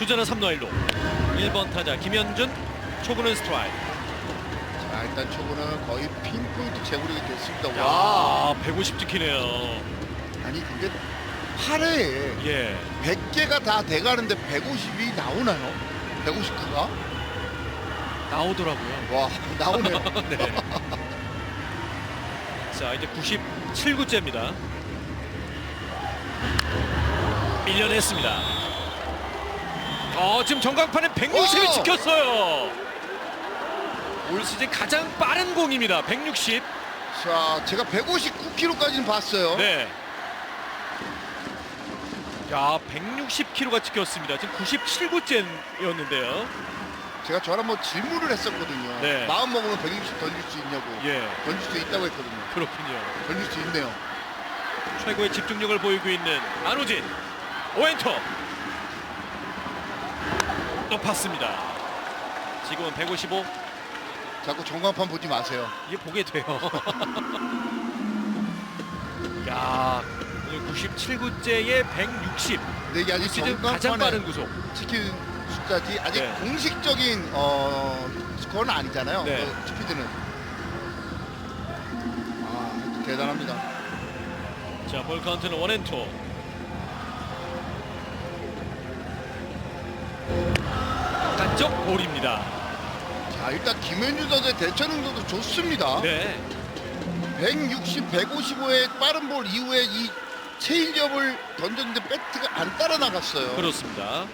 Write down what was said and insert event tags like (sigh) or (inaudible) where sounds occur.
주자는 3루 1루 1번 타자 김현준 초구는 스트라이크 자 일단 초구는 거의 핀포인트 제구력이 됐습니다. 와 야 150 찍히네요 아니 근데 8회에 예 100개가 다 돼가는데 150이 나오나요? 150개가? 나오더라고요 와 나오네요. (laughs) 네. 자 이제 97구째입니다 밀려냈습니다 어 지금 전광판에 160이 오! 찍혔어요 올 시즌 가장 빠른 공입니다 160 자 제가 159kg까지는 봤어요. 네. 야, 160kg가 찍혔습니다. 지금 97구째였는데요. 제가 저랑 뭐 질문을 했었거든요. 네. 마음 먹으면 160 던질 수 있냐고. 예, 던질 수 있다고 했거든요. 그렇군요. 던질 수 있네요. 최고의 집중력을 보이고 있는 안호진. 오엔터. 높았습니다. 지금은 155. 자꾸 전광판 보지 마세요. 이게 보게 돼요. (laughs) 야, 오늘 97구째에 160. 근데 이게 아직 시즌 가장 빠른 전광판에 구속. 찍힌 숫자지 아직 네. 공식적인 어 스코어는 아니잖아요. 네. 그 스피드는. 아 대단합니다. 자, 볼 카운트는 원앤투. 바깥쪽 볼입니다. 자 일단 김현주 선수의 대처 능도도 좋습니다. 네. 160, 155의 빠른 볼 이후에 이 체인지업을 던졌는데 배트가 안 따라 나갔어요. 그렇습니다.